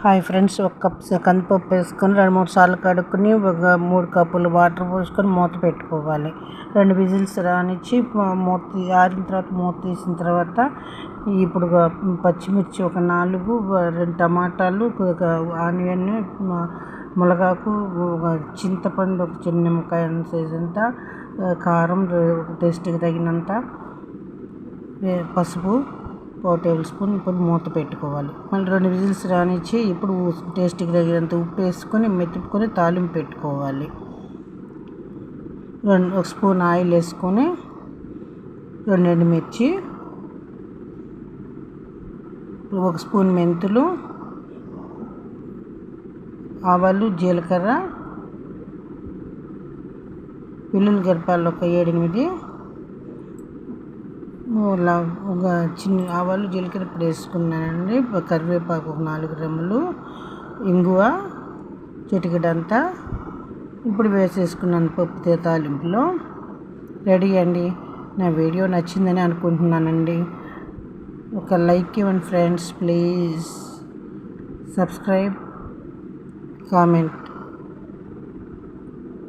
Hi friends ఒక cup కందిపప్పు వేసుకొని రెండు మూడు సార్లు కడుక్కుని ఒక మూడు కప్పులు వాటర్ పోసుకొని మూత పెట్టుకోవాలి. రెండు విజిల్స్ రానిచ్చి మూత ఆరిన తర్వాత మూత తీసిన తర్వాత ఇప్పుడు పచ్చిమిర్చి ఒక నాలుగు రెండు టమాటాలు ఒక ఆనియన్ మునగాకు ఒక చింతపండు ఒక చిన్న నిమ్మకాయ సైజ్ అంతా కారం ఒక టేస్ట్కి తగినంత వే- పసుపు పావు టేబుల్ స్పూన్ ఇప్పుడు మూత పెట్టుకోవాలి. మళ్ళీ రెండు విజిల్స్ రానిచ్చి ఇప్పుడు టేస్ట్కి తగినంత ఉప్పు వేసుకొని మెత్తుకొని తాలింపు పెట్టుకోవాలి. రెండు ఒక స్పూన్ ఆయిల్ వేసుకొని రెండు ఎండుమిర్చి ఒక స్పూన్ మెంతులు ఆవాలు జీలకర్ర వెల్లుల్లి గరిపాలు ఒక ఏడెనిమిది ఒక చిన్న ఆవాలు జీలకర్ర ఇప్పుడు వేసుకున్నానండి. కరివేపాకు ఒక నాలుగు రెమ్మలు ఇంగువ చిటికెడంతా ఇప్పుడు వేసేసుకున్నాను పప్పు తాలింపులో. రెడీ అండి. నా వీడియో నచ్చిందని అనుకుంటున్నానండి. ఒక లైక్ ఇవ్వండి ఫ్రెండ్స్ ప్లీజ్. Subscribe comment.